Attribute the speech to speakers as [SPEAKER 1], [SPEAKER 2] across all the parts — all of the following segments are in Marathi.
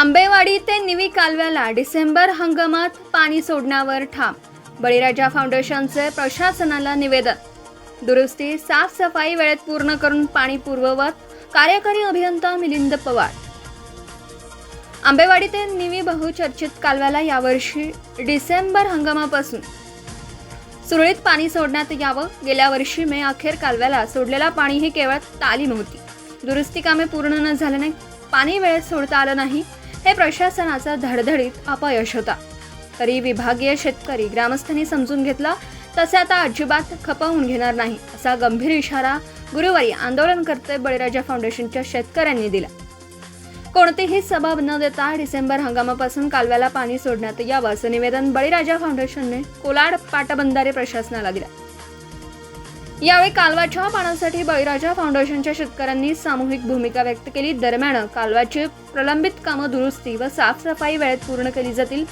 [SPEAKER 1] आंबेवाडी ते निवी कालव्याला डिसेंबर हंगामात पाणी सोडण्यावर ठाम. बळीराजा फाउंडेशनचे प्रशासनाला निवेदन. दुरुस्ती साफसफाई वेळेत पूर्ण करून पाणी पूर्ववत कार्यकारी अभियंता मिलिंद पवार. आंबेवाडी ते निवी बहुचर्चित कालव्याला यावर्षी डिसेंबर हंगामापासून. सुरळीत पाणी सोडण्यात यावं गेल्या वर्षी मे अखेर कालव्याला सोडलेला पाणी ही केवळ तालीम होती. दुरुस्ती कामे पूर्ण न झाल्याने पाणी वेळेत सोडता आलं नाही हे प्रशासनाचा धडधडीत अपयश होता. तरी विभागीय शेतकरी ग्रामस्थांनी समजून घेतला तसे आता अजिबात खपवून घेणार नाही असा गंभीर इशारा गुरुवारी आंदोलनकर्ते बळीराजा फाउंडेशनच्या शेतकऱ्यांनी दिला. कोणतीही सबाब न देता डिसेंबर हंगामापासून कालव्याला पाणी सोडण्यात यावं असं निवेदन बळीराजा फाउंडेशनने कोलाड पाटबंधारे प्रशासनाला दिलं. यावेळी कालवाच्या पाण्यासाठी बळीराजा फाउंडेशनच्या शेतकऱ्यांनी सामूहिक भूमिका व्यक्त केली. दरम्यान कालव्याची प्रलंबित कामं दुरुस्ती व साफसफाई वेळेत पूर्ण केली जातील.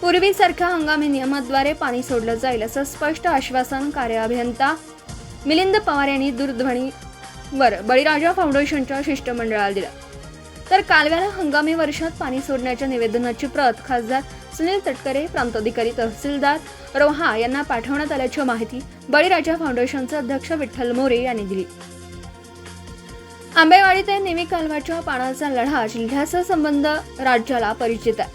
[SPEAKER 1] पूर्वीसारख्या हंगामी नियमाद्वारे पाणी सोडलं जाईल असं स्पष्ट आश्वासन कार्याभियंता मिलिंद पवार यांनी दूरध्वनीवर बळीराजा फाउंडेशनच्या शिष्टमंडळाला दिलं. तर कालव्याला हंगामी वर्षात पाणी सोडण्याच्या निवेदनाची प्रत खासदार सुनील तटकरे प्रांताधिकारी तहसीलदार रोहा यांना पाठवण्यात आल्याची माहिती बळीराजा फाउंडेशनचे अध्यक्ष विठ्ठल मोरे यांनी दिली. आंबेवाडी ते नेमी कालवाच्या पाण्याचा लढा जिल्ह्याचा संबंध राज्याला परिचित आहे.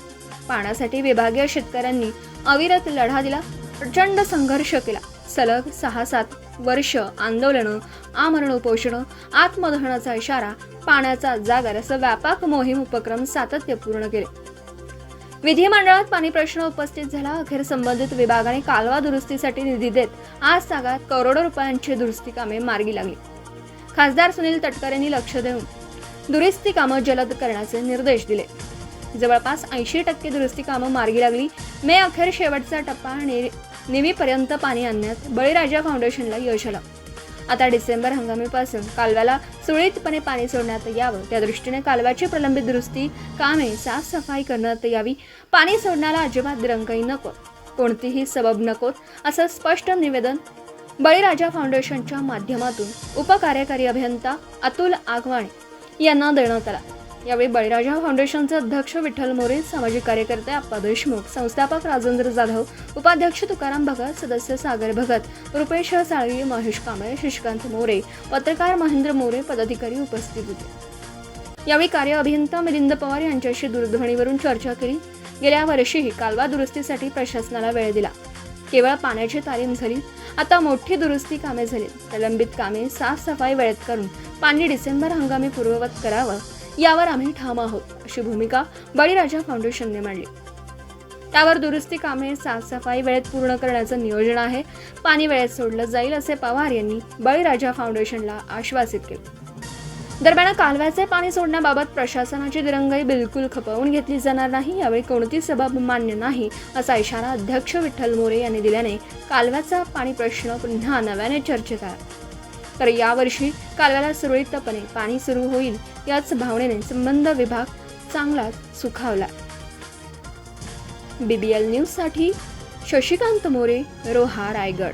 [SPEAKER 1] पाण्यासाठी विभागीय शेतकऱ्यांनी अविरत लढा दिला प्रचंड संघर्ष केला. सलग सहा सात वर्ष आंदोलनं आमरण उपोषणं आत्मदहनाचा इशारा पाण्याचा जागर असं व्यापक मोहीम उपक्रम सातत्यपूर्ण केले. विधिमंडळात पाणी प्रश्न उपस्थित झाला. अखेर संबंधित विभागाने कालवा दुरुस्तीसाठी निधी देत आज सागात करोडो रुपयांची दुरुस्ती कामे मार्गी लागली. खासदार सुनील तटकर यांनी लक्ष देऊन दुरुस्ती कामं जलद करण्याचे निर्देश दिले. जवळपास ऐंशी टक्के दुरुस्ती कामं मार्गी लागली. मे अखेर शेवटचा टप्पा नि- निवीपर्यंत पाणी आणण्यात बळीराजा फाउंडेशनला यश आलं. आता डिसेंबर हंगामीपासून कालव्याला सुरळीतपणे पाणी सोडण्यात यावं. त्या दृष्टीने कालव्याची प्रलंबित दुरुस्ती कामे साफसफाई करण्यात यावी. पाणी सोडण्याला अजिबात रंगही नको. कोणतीही सबब नकोत असं स्पष्ट निवेदन बळीराजा फाउंडेशनच्या माध्यमातून उपकार्यकारी अभियंता अतुल आगवाणे यांना देण्यात आला. यावेळी बळीराजा फाउंडेशनचे अध्यक्ष विठ्ठल मोरे सामाजिक कार्यकर्ते आप्पा देशमुख संस्थापक राजेंद्र जाधव उपाध्यक्ष तुकाराम भगत सदस्य सागर भगत रुपेश साळवी महेश कांबळे शशिकांत मोरे पत्रकार महेंद्र मोरे पदाधिकारी उपस्थित होते. यावेळी कार्य अभियंता मिलिंद पवार यांच्याशी दूरध्वनीवरून चर्चा केली. गेल्या वर्षीही कालवा दुरुस्तीसाठी प्रशासनाला वेळ दिला. केवळ पाण्याची तालीम झाली. आता मोठी दुरुस्ती कामे झाली. प्रलंबित कामे साफसफाई वेळेत करून पाणी डिसेंबर हंगामी पूर्ववत करावं. यावर आम्ही ठाम आहोत अशी भूमिका बळीराजा फाउंडेशनने मांडली. त्यावर दुरुस्ती कामे साफसफाई वेळेत पूर्ण करण्याचं नियोजन आहे. पाणी वेळेत सोडलं जाईल असे पवार यांनी बळीराजा फाउंडेशनला आश्वासित केले. दरम्यान कालव्याचे पाणी सोडण्याबाबत प्रशासनाची दिरंगाई बिलकुल खपवून घेतली जाणार नाही यावेळी कोणती सबब मान्य नाही असा इशारा अध्यक्ष विठ्ठल मोरे यांनी दिल्याने कालव्याचा पाणी प्रश्न पुन्हा नव्याने चर्चेत आला. तर यावर्षी कालव्याला सुरळीतपणे पाणी सुरू होईल याच भावनेने संबंध विभाग चांगलाच सुखावला. बीबीएल न्यूजसाठी शशिकांत मोरे रोहा रायगड.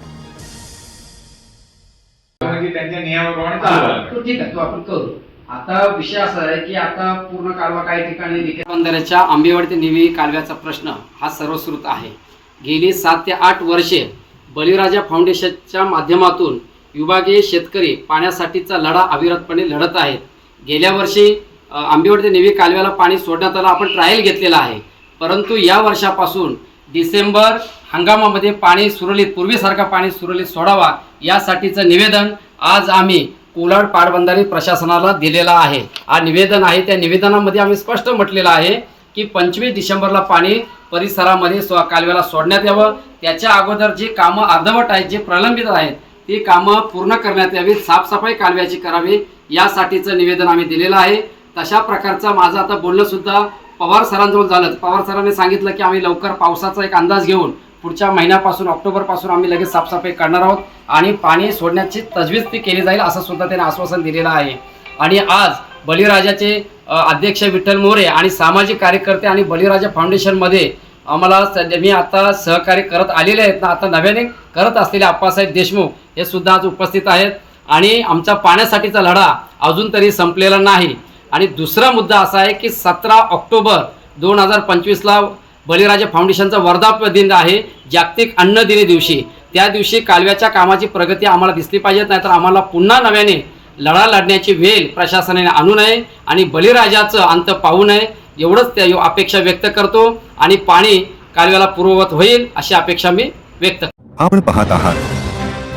[SPEAKER 2] की त्यांच्या नियमाप्रमाणे चालू आहे.
[SPEAKER 3] तो ठीक आहे तो आपण करू. आता विषय असा आहे की आता पूर्ण कालवा काही ठिकाणी बंदराच्या आंबेवाडी निवी कालव्याचा प्रश्न हा सर्वश्रुत आहे. गेली सात ते आठ वर्षे बळीराजा फाउंडेशनच्या माध्यमातून विभागीय शेतकरी पाण्यासाठीचा लढा अविरतपणे लढत आहेत. गेल्या वर्षी अ, ते निवी कालव्याला पाणी सोडण्यात आलं आपण ट्रायल घेतलेला आहे. परंतु या वर्षापासून डिसेंबर हंगामामध्ये पाणी सुरळीत पूर्वीसारखा पाणी सुरळीत सोडावा यासाठीचं निवेदन आज आम्ही कोलाड पाटबंधारे प्रशासनाला दिलेलं आहे. हा निवेदन आहे. त्या निवेदनामध्ये आम्ही स्पष्ट म्हटलेलं आहे की पंचवीस डिसेंबरला पाणी परिसरामध्ये स्व कालव्याला सोडण्यात यावं. त्याच्या अगोदर जी कामं अर्धवट आहेत जे प्रलंबित आहेत ती कामं पूर्ण करण्यात यावीत साफसफाई कालव्याची करावी यासाठीचं निवेदन आम्ही दिलेलं आहे. तशा प्रकारचं माझं आता बोलणंसुद्धा पवार सरांजवळ झालं. पवार सरांनी सांगितलं की आम्ही लवकर पावसाचा एक अंदाज घेऊन पुढच्या महिन्यापासून ऑक्टोबरपासून आम्ही लगेच साफसफाई करणार आहोत आणि पाणी सोडण्याची तजवीज ती केली जाईल असं सुद्धा त्यांनी आश्वासन दिलेलं आहे. आणि आज बळीराजाचे अध्यक्ष विठ्ठल मोरे आणि सामाजिक कार्यकर्ते आणि बळीराजा फाउंडेशनमध्ये आम्हाला सध्या मी आता सहकार्य करत आलेले आहेत ना आता नव्याने करत असलेले आप्पासाहेब देशमुख हे सुद्धा आज उपस्थित आहेत. आणि आमचा पाण्यासाठीचा लढा अजून तरी संपलेला नाही. आणि दुसरा मुद्दा असा आहे की सतरा ऑक्टोबर दोन हजार पंचवीसला बळीराजा फाउंडेशनचा वर्धापन दिन आहे जागतिक अन्न दिने दिवशी. त्या दिवशी कालव्याच्या कामाची प्रगती आम्हाला दिसली पाहिजे नाहीतर आम्हाला पुन्हा नव्याने लढा लढण्याची वेळ प्रशासनाने आणू नये आणि बळीराजाचं अंत पाहू नये एवढंच त्या अपेक्षा व्यक्त करतो आणि पाणी कालव्याला पूर्ववत होईल अशी अपेक्षा मी व्यक्त करतो.
[SPEAKER 4] आपण पाहत आहात